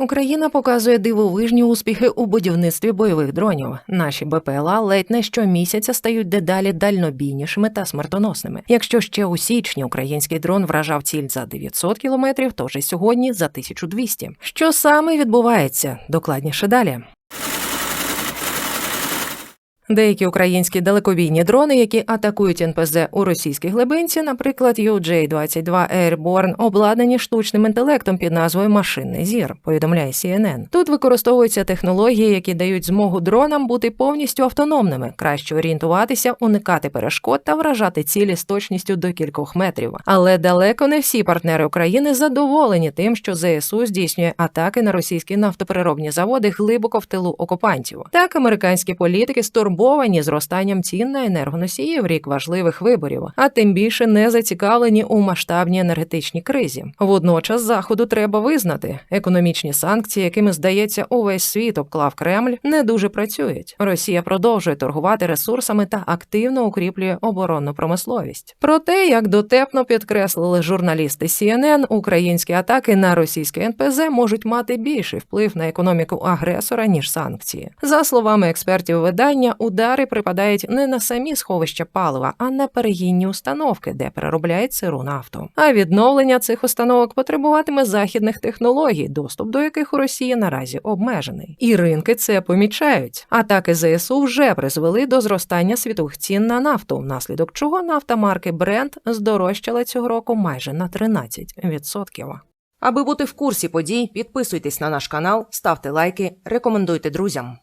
Україна показує дивовижні успіхи у будівництві бойових дронів. Наші БПЛА ледь не щомісяця стають дедалі дальнобійнішими та смертоносними. Якщо ще у січні український дрон вражав ціль за 900 кілометрів, то вже сьогодні за 1200. Що саме відбувається? Докладніше далі. Деякі українські далекобійні дрони, які атакують НПЗ у російській глибинці, наприклад, UJ-22 Airborne, обладнані штучним інтелектом під назвою Машинний зір, повідомляє CNN. Тут використовуються технології, які дають змогу дронам бути повністю автономними, краще орієнтуватися, уникати перешкод та вражати цілі з точністю до кількох метрів. Але далеко не всі партнери України задоволені тим, що ЗСУ здійснює атаки на російські нафтопереробні заводи глибоко в тилу окупантів. Так американські політики стурбовані зростанням цін на енергоносії в рік важливих виборів, а тим більше не зацікавлені у масштабній енергетичній кризі. Водночас заходу треба визнати, економічні санкції, якими здається увесь світ обклав Кремль, не дуже працюють. Росія продовжує торгувати ресурсами та активно укріплює оборонну промисловість. Проте, як дотепно підкреслили журналісти CNN, українські атаки на російське НПЗ можуть мати більший вплив на економіку агресора ніж санкції. За словами експертів видання, удари припадають не на самі сховища палива, а на перегінні установки, де переробляють сиру нафту. А відновлення цих установок потребуватиме західних технологій, доступ до яких у Росії наразі обмежений. І ринки це помічають. Атаки ЗСУ вже призвели до зростання світових цін на нафту, внаслідок чого нафта марки Brent здорожчала цього року майже на 13%. Аби бути в курсі подій, підписуйтесь на наш канал, ставте лайки, рекомендуйте друзям.